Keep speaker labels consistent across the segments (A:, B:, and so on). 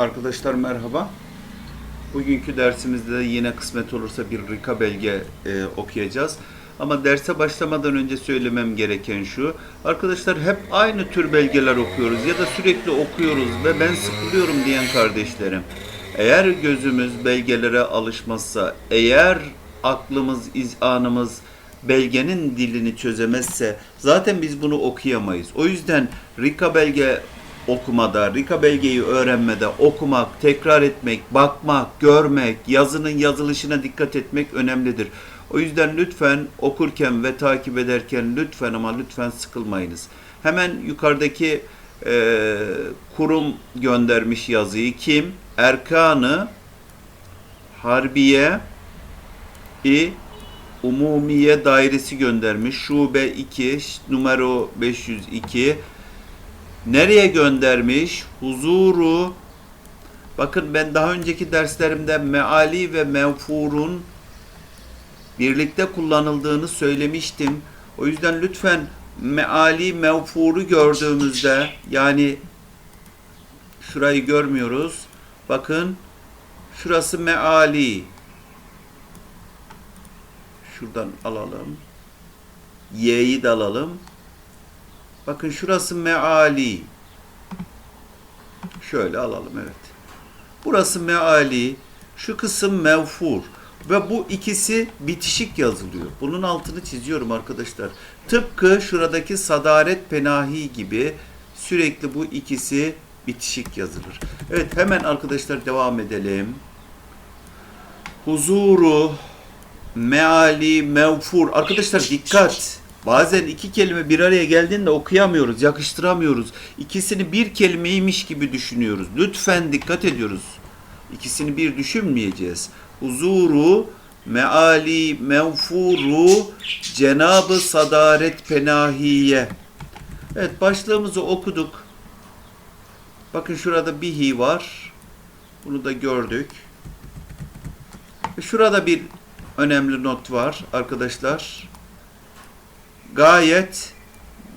A: Arkadaşlar merhaba. Bugünkü dersimizde de yine kısmet olursa bir Rika belge e, okuyacağız. Ama derse başlamadan önce söylemem gereken şu. Arkadaşlar hep aynı tür belgeler okuyoruz ya da sürekli okuyoruz ve ben sıkılıyorum diyen kardeşlerim. Eğer gözümüz belgelere alışmazsa, eğer aklımız, izanımız belgenin dilini çözemezse zaten biz bunu okuyamayız. O yüzden Rika belge okumada, Rika belgeyi öğrenmede okumak, tekrar etmek, bakmak, görmek, yazının yazılışına dikkat etmek önemlidir. O yüzden lütfen okurken ve takip ederken lütfen ama lütfen sıkılmayınız. Hemen yukarıdaki e, kurum göndermiş yazıyı kim? Erkanı Harbiye i Umumiye Dairesi göndermiş. Şube 2, numaro 502. Nereye göndermiş? Huzuru. Bakın ben daha önceki derslerimde meali ve mevfurun birlikte kullanıldığını söylemiştim. O yüzden lütfen meali mevfuru gördüğümüzde yani şurayı görmüyoruz. Bakın şurası meali. Şuradan alalım. Y'yi de alalım. Bakın şurası meali. Şöyle alalım evet. Burası meali. Şu kısım mevfur. Ve bu ikisi bitişik yazılıyor. Bunun altını çiziyorum arkadaşlar. Tıpkı şuradaki sadaret penahi gibi sürekli bu ikisi bitişik yazılır. Evet hemen arkadaşlar devam edelim. Huzuru, meali, mevfur. Arkadaşlar dikkat. Bazen iki kelime bir araya geldiğinde okuyamıyoruz, yakıştıramıyoruz. İkisini bir kelimeymiş gibi düşünüyoruz. Lütfen dikkat ediyoruz. İkisini bir düşünmeyeceğiz. Huzuru, meali, mevfuru, Cenabı Sadaret Penahiye. Evet başlığımızı okuduk. Bakın şurada bihi var. Bunu da gördük. Şurada bir önemli not var arkadaşlar. Gayet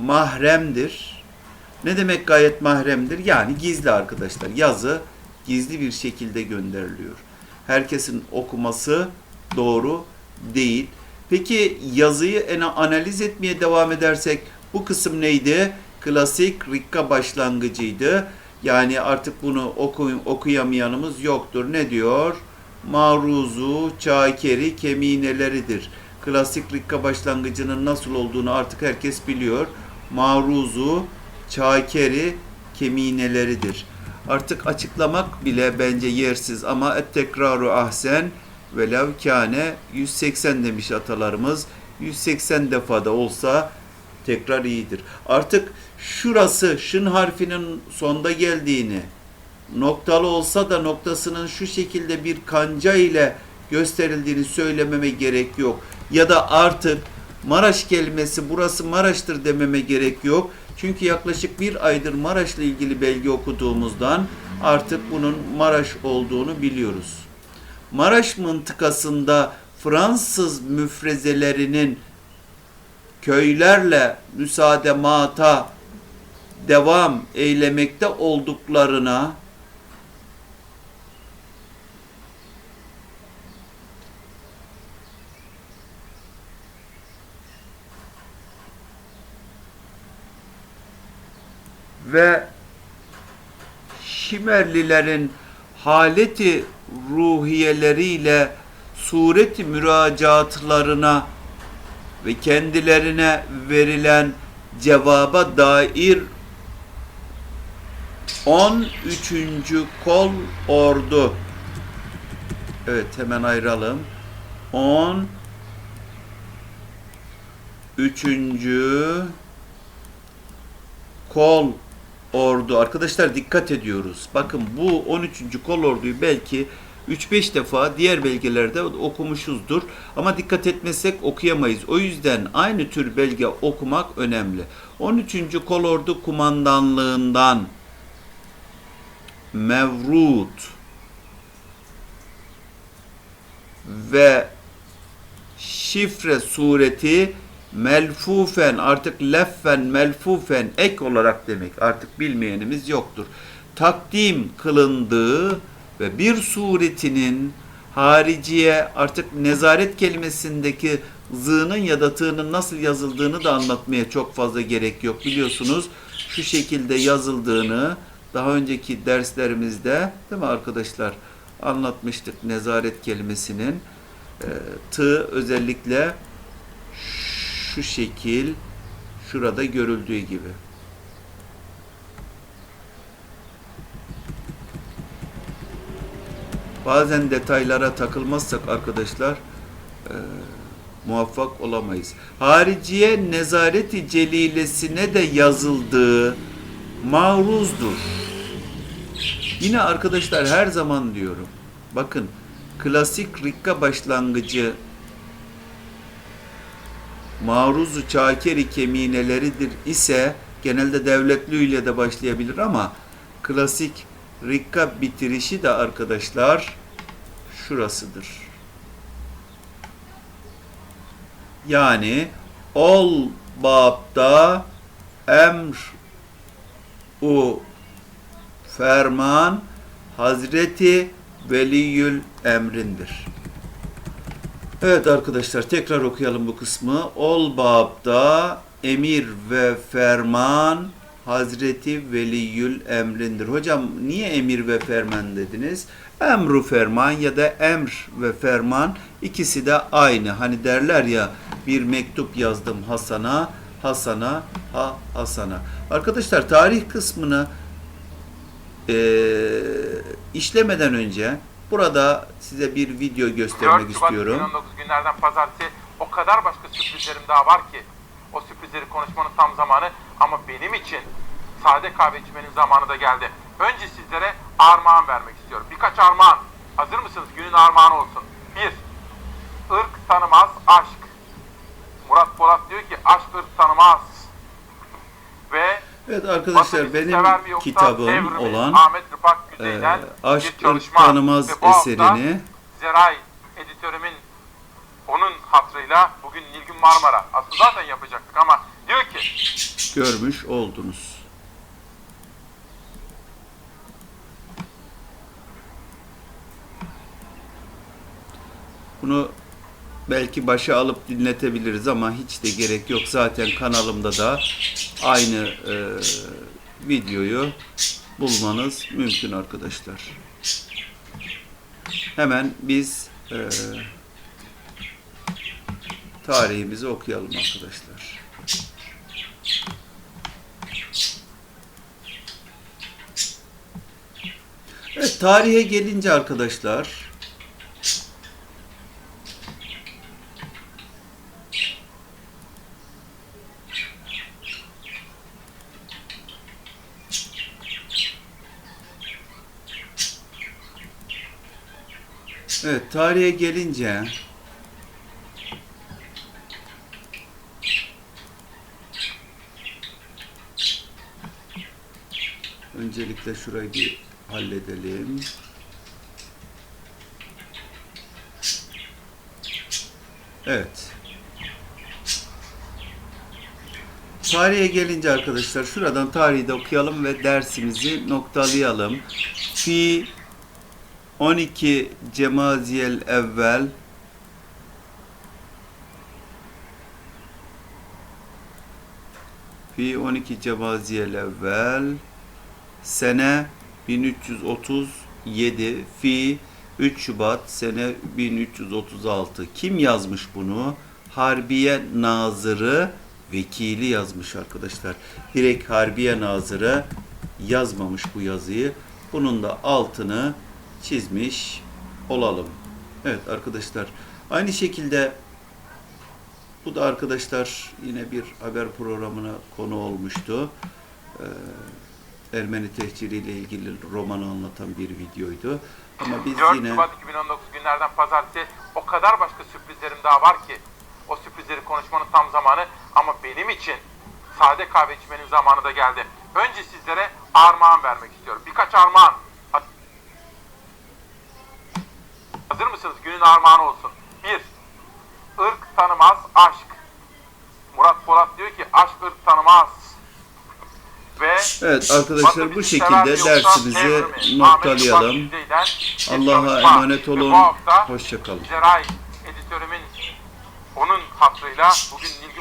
A: mahremdir. Ne demek gayet mahremdir? Yani gizli arkadaşlar. Yazı gizli bir şekilde gönderiliyor. Herkesin okuması doğru değil. Peki yazıyı analiz etmeye devam edersek bu kısım neydi? Klasik rikka başlangıcıydı. Yani artık bunu oku, okuyamayanımız yoktur. Ne diyor? Maruzu, çakeri, kemineleridir. Klasik rikka başlangıcının nasıl olduğunu artık herkes biliyor. Maruzu, çakeri, kemineleridir. Artık açıklamak bile bence yersiz ama et tekraru ahsen velev kâne 180 demiş atalarımız. 180 defada olsa tekrar iyidir. Artık şurası şın harfinin sonda geldiğini noktalı olsa da noktasının şu şekilde bir kanca ile gösterildiğini söylememe gerek yok. Ya da artık Maraş kelimesi burası Maraş'tır dememe gerek yok. Çünkü yaklaşık bir aydır Maraş'la ilgili belge okuduğumuzdan artık bunun Maraş olduğunu biliyoruz. Maraş mıntıkasında Fransız müfrezelerinin köylerle müsaademata devam eylemekte olduklarına ve Şimerlilerin haleti ruhiyeleriyle sureti müracaatlarına ve kendilerine verilen cevaba dair 13. kol ordu Evet hemen ayıralım. 10 Üçüncü kol ordu. Arkadaşlar dikkat ediyoruz. Bakın bu 13. kol orduyu belki 3-5 defa diğer belgelerde okumuşuzdur. Ama dikkat etmezsek okuyamayız. O yüzden aynı tür belge okumak önemli. 13. kol ordu kumandanlığından Mevrut ve şifre sureti melfufen artık leffen melfufen ek olarak demek artık bilmeyenimiz yoktur. takdim kılındığı ve bir suretinin hariciye artık nezaret kelimesindeki zığının ya da tığının nasıl yazıldığını da anlatmaya çok fazla gerek yok. Biliyorsunuz şu şekilde yazıldığını daha önceki derslerimizde değil mi arkadaşlar anlatmıştık nezaret kelimesinin e, tığ özellikle şu şekil şurada görüldüğü gibi. Bazen detaylara takılmazsak arkadaşlar e, muvaffak olamayız. Hariciye nezareti celilesine de yazıldığı maruzdur. Yine arkadaşlar her zaman diyorum. Bakın klasik rikka başlangıcı maruzu çakeri kemineleridir ise genelde devletli ile de başlayabilir ama klasik rikka bitirişi de arkadaşlar şurasıdır. Yani ol babda emr u ferman Hazreti Veliyül Emrindir. Evet arkadaşlar tekrar okuyalım bu kısmı. Ol babda emir ve ferman Hazreti Veliyül Emrindir. Hocam niye emir ve ferman dediniz? Emru ferman ya da emr ve ferman ikisi de aynı. Hani derler ya bir mektup yazdım Hasan'a, Hasan'a, ha Hasan'a. Arkadaşlar tarih kısmını eee, işlemeden önce burada size bir video
B: 4
A: göstermek
B: Şubat
A: istiyorum.
B: 2019 günlerden pazartesi o kadar başka sürprizlerim daha var ki. O sürprizleri konuşmanın tam zamanı ama benim için sade kahve içmenin zamanı da geldi. Önce sizlere armağan vermek istiyorum. Birkaç armağan. Hazır mısınız? Günün armağanı olsun. Bir, ırk tanımaz aşk. Murat Polat diyor ki aşk ırk tanımaz. Ve
A: Evet arkadaşlar benim kitabım olan
B: Ahmet
A: E,
B: Güzey'den
A: Aşk
B: bir çalışma.
A: Tanımaz
B: Ve bu
A: eserini
B: Zeray editörümün onun hatrıyla bugün Nilgün Marmara aslında zaten yapacaktık ama diyor ki
A: görmüş oldunuz. Bunu belki başa alıp dinletebiliriz ama hiç de gerek yok. Zaten kanalımda da aynı e, videoyu bulmanız mümkün arkadaşlar. Hemen biz e, tarihimizi okuyalım arkadaşlar. Evet, tarihe gelince arkadaşlar Evet, tarihe gelince öncelikle şurayı bir halledelim. Evet. Tarihe gelince arkadaşlar şuradan tarihi de okuyalım ve dersimizi noktalayalım. Fi 12 Cemaziyel evvel Fi 12 Cemaziyel evvel sene 1337 fi 3 Şubat sene 1336 kim yazmış bunu? Harbiye Nazırı vekili yazmış arkadaşlar. Direkt Harbiye Nazırı yazmamış bu yazıyı. Bunun da altını çizmiş olalım. Evet arkadaşlar. Aynı şekilde bu da arkadaşlar yine bir haber programına konu olmuştu. Ee, Ermeni tehciriyle ilgili romanı anlatan bir videoydu. Ama biz
B: 4
A: yine
B: Şubat 2019 günlerden pazartesi o kadar başka sürprizlerim daha var ki. O sürprizleri konuşmanın tam zamanı ama benim için sade kahve içmenin zamanı da geldi. Önce sizlere armağan vermek istiyorum. Birkaç armağan. Hazır mısınız? Günün armağanı olsun. Bir, ırk tanımaz aşk. Murat Polat diyor ki aşk ırk tanımaz. Ve
A: Evet arkadaşlar bu şekilde dersimizi noktalayalım. Allah'a emanet olun. Hoşçakalın.
B: Editörümün onun Nilgün